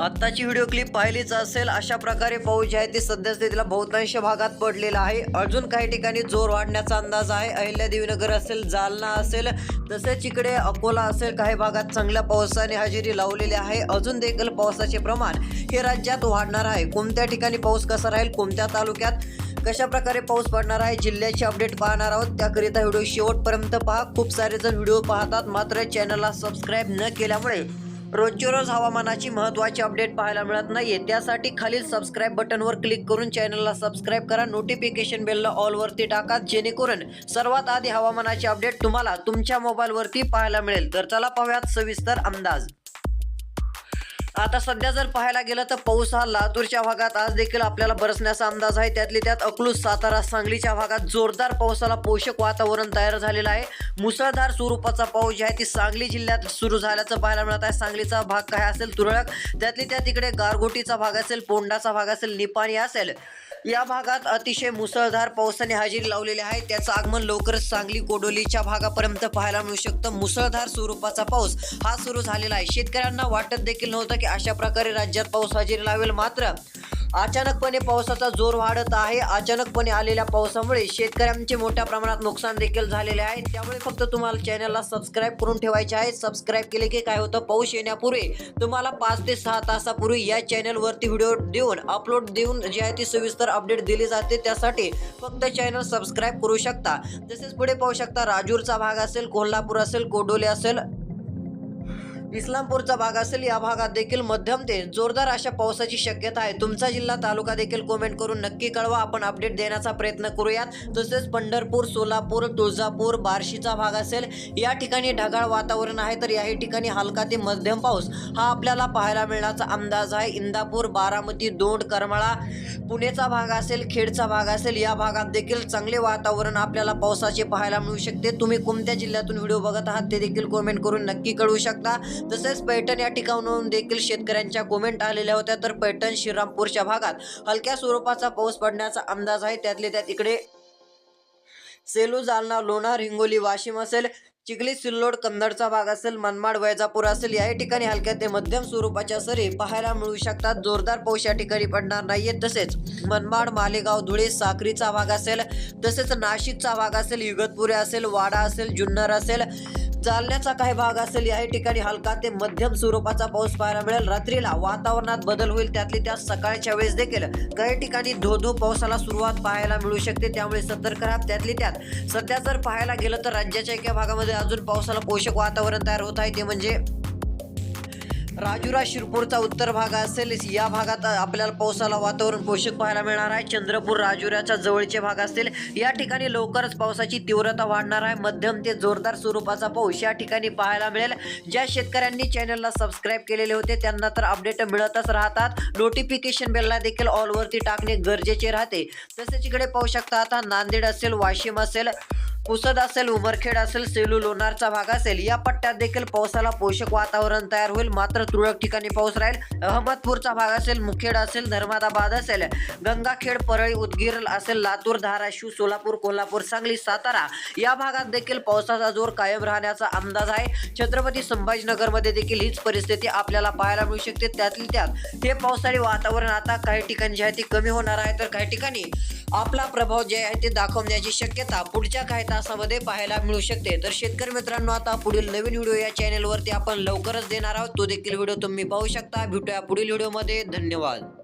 आत्ताची video clip पाहिलीच असेल अशा प्रकारे पाऊस जे आहे ते सध्या स्थितीला बहुतांश भागात पडलेला आहे. अजून काही ठिकाणी जोर वाढण्याचा अंदाज आहे. अहिल्यादेवीनगर असेल जालना असेल तसेच इकडे अकोला असेल काही भागात चांगल्या पावसाने हजेरी लावलेली आहे. अजून देखील पावसाचे प्रमाण हे राज्यात वाढणार आहे. कोणत्या ठिकाणी पाऊस कसा राहील कोणत्या तालुक्यात कशा प्रकारे पाऊस पडणार आहे जिल्ह्याची अपडेट पाहणार आहोत. त्याकरिता व्हिडिओ शेवटपर्यंत पहा. खूप सारे जण व्हिडिओ पाहतात मात्र चॅनलला सबस्क्राईब न केल्यामुळे रोजच्या रोज हवामानाची महत्त्वाची अपडेट पाहायला मिळत नाहीये. त्यासाठी खालील सबस्क्राईब बटनवर क्लिक करून चॅनलला सबस्क्राईब करा. नोटिफिकेशन बेलला ऑलवरती टाका. जेणेकरून सर्वात आधी हवामानाची अपडेट तुम्हाला तुमच्या मोबाईलवरती पाहायला मिळेल. तर चला पाहूयात सविस्तर अंदाज. आता सध्या जर पाहायला गेलं तर पाऊस हा लातूरच्या भागात आज देखील आपल्याला बरसण्याचा अंदाज आहे. त्यातली त्यात अकलूज सातारा सांगलीच्या भागात जोरदार पावसाला पोषक वातावरण तयार झालेलं आहे. मुसळधार स्वरूपाचा पाऊस जे आहे ती सांगली जिल्ह्यात सुरू झाल्याचं पाहायला मिळत आहे. सांगलीचा भाग काय असेल? तुरळक. त्यातली त्यात इकडे गारगोटीचा भाग असेल पोंडाचा भाग असेल निपाणी असेल. या भागात अतिशय मुसळधार पावसाने हजेरी लावलेली आहे. त्याचं आगमन लवकरच सांगली गोडोलीच्या भागापर्यंत पाहायला मिळू शकतं. मुसळधार स्वरूपाचा पाऊस हा सुरू झालेला आहे. शेतकऱ्यांना वाटत देखील नव्हतं की अशा प्रकारे राज्यात पाऊस हजेरी लावेल. मात्र अचानकपणे पावसाचा जोर वाढत आहे. अचानकपणे आलेल्या पावसामुळे शेतकऱ्यांचे मोठ्या प्रमाणात नुकसान देखील झालेले आहे. त्यामुळे फक्त तुम्हाला चॅनलला सबस्क्राईब करून ठेवायचे आहे. सबस्क्राईब केले की काय होतं? पाऊस येण्यापूर्वी तुम्हाला पाच ते सहा तासापूर्वी या चॅनलवरती व्हिडिओ देऊन अपलोड देऊन जी आहे ती सविस्तर अपडेट दिली जाते. त्यासाठी फक्त चॅनल सबस्क्राईब करू शकता. तसेच पुढे पाहू शकता राजूरचा भाग असेल कोल्हापूर असेल कोडोली असेल इस्लामपूरचा भाग असेल या भागात देखील मध्यम ते जोरदार अशा पावसाची शक्यता आहे. तुमचा जिल्हा तालुका देखील कमेंट करून नक्की कळवा. आपण अपडेट देण्याचा प्रयत्न करूयात. तसेच पंढरपूर सोलापूर तुळजापूर बार्शीचा भाग असेल या ठिकाणी ढगाळ वातावरण आहे. तर याही ठिकाणी हलका ते मध्यम पाऊस हा आपल्याला पाहायला मिळण्याचा अंदाज आहे. इंदापूर बारामती दोंड करमाळा पुणेचा भाग असेल खेडचा भाग असेल या भागात देखील चांगले वातावरण आपल्याला पावसाचे पाहायला मिळू शकते. तुम्ही कोणत्या जिल्ह्यातून व्हिडिओ बघत आहात ते देखील कमेंट करून नक्की कळवू शकता. तसेच पैठण या ठिकाणाहून देखील शेतकऱ्यांच्या कोमेंट आलेल्या होत्या. तर पैठण श्रीरामपूरच्या भागात हलक्या स्वरूपाचा पाऊस पडण्याचा अंदाज आहे. त्यातले त्यात इकडे सेलू जालना लोणार हिंगोली वाशिम असेल चिखली सिल्लोड कन्नडचा भाग असेल मनमाड वैजापूर असेल याही ठिकाणी हलक्या ते मध्यम स्वरूपाच्या सरी पाहायला मिळू शकतात. जोरदार पाऊस या ठिकाणी पडणार नाहीये. तसेच मनमाड मालेगाव धुळे साक्रीचा भाग असेल तसेच नाशिकचा भाग असेल इगतपुरे असेल वाडा असेल जुन्नर असेल जालन्याचा काही भाग असेल याही ठिकाणी हलका ते मध्यम स्वरूपाचा पाऊस पाहायला मिळेल. रात्रीला वातावरणात बदल होईल त्यातली त्या सकाळच्या वेळेस देखील काही ठिकाणी धो धो पावसाला सुरुवात पाहायला मिळू शकते. त्यामुळे सतर्क राहा. त्यातली त्यात सध्या जर पाहायला गेलं तर राज्याच्या एका भागामध्ये अजून पावसाला पोषक वातावरण तयार होत आहे. ते म्हणजे राजुरा शिरपूरचा उत्तर भाग असेल या भागात आपल्याला पावसाला वातावरण पोषक पाहायला मिळणार आहे. चंद्रपूर राजुऱ्याच्या जवळचे भाग असतील. या ठिकाणी लवकरच पावसाची तीव्रता वाढणार आहे. मध्यम ते जोरदार स्वरूपाचा पाऊस या ठिकाणी पाहायला मिळेल. ज्या शेतकऱ्यांनी चॅनलला सबस्क्राईब केलेले होते त्यांना तर अपडेट मिळतच राहतात. नोटिफिकेशन बेलला देखील ऑलवरती टाकणे गरजेचे राहते. तसेच इकडे पाहू शकता आता नांदेड असेल वाशिम असेल. पुसद असेल उमरखेड असेल सेलू लोणारचा भाग असेल या पट्ट्यात देखील पावसाला पोषक वातावरण तयार होईल. मात्र तुरळक ठिकाणी पाऊस राहील. अहमदपूरचा भाग असेल मुखेड असेल धर्मादाबाद असेल गंगाखेड परळी उदगीर असेल लातूर धाराशिव सोलापूर कोल्हापूर सांगली सातारा या भागात देखील पावसाचा जोर कायम राहण्याचा अंदाज आहे. छत्रपती संभाजीनगरमध्ये देखील हीच परिस्थिती आपल्याला पाहायला मिळू शकते. त्यातली त्यात हे पावसाळी वातावरण आता काही ठिकाणी जे आहे ते कमी होणार आहे. तर काही ठिकाणी आपला प्रभाव जे आहे ते दाखवण्याची शक्यता पुढच्या काही तासामध्ये पाहायला मिळू शकते. तर शेतकरी मित्रांनो आता पुढील नवीन व्हिडिओ या चॅनेलवरती आपण लवकरच देणार आहोत. तो देखील व्हिडिओ तुम्ही पाहू शकता. भेटूया पुढील व्हिडिओमध्ये. धन्यवाद.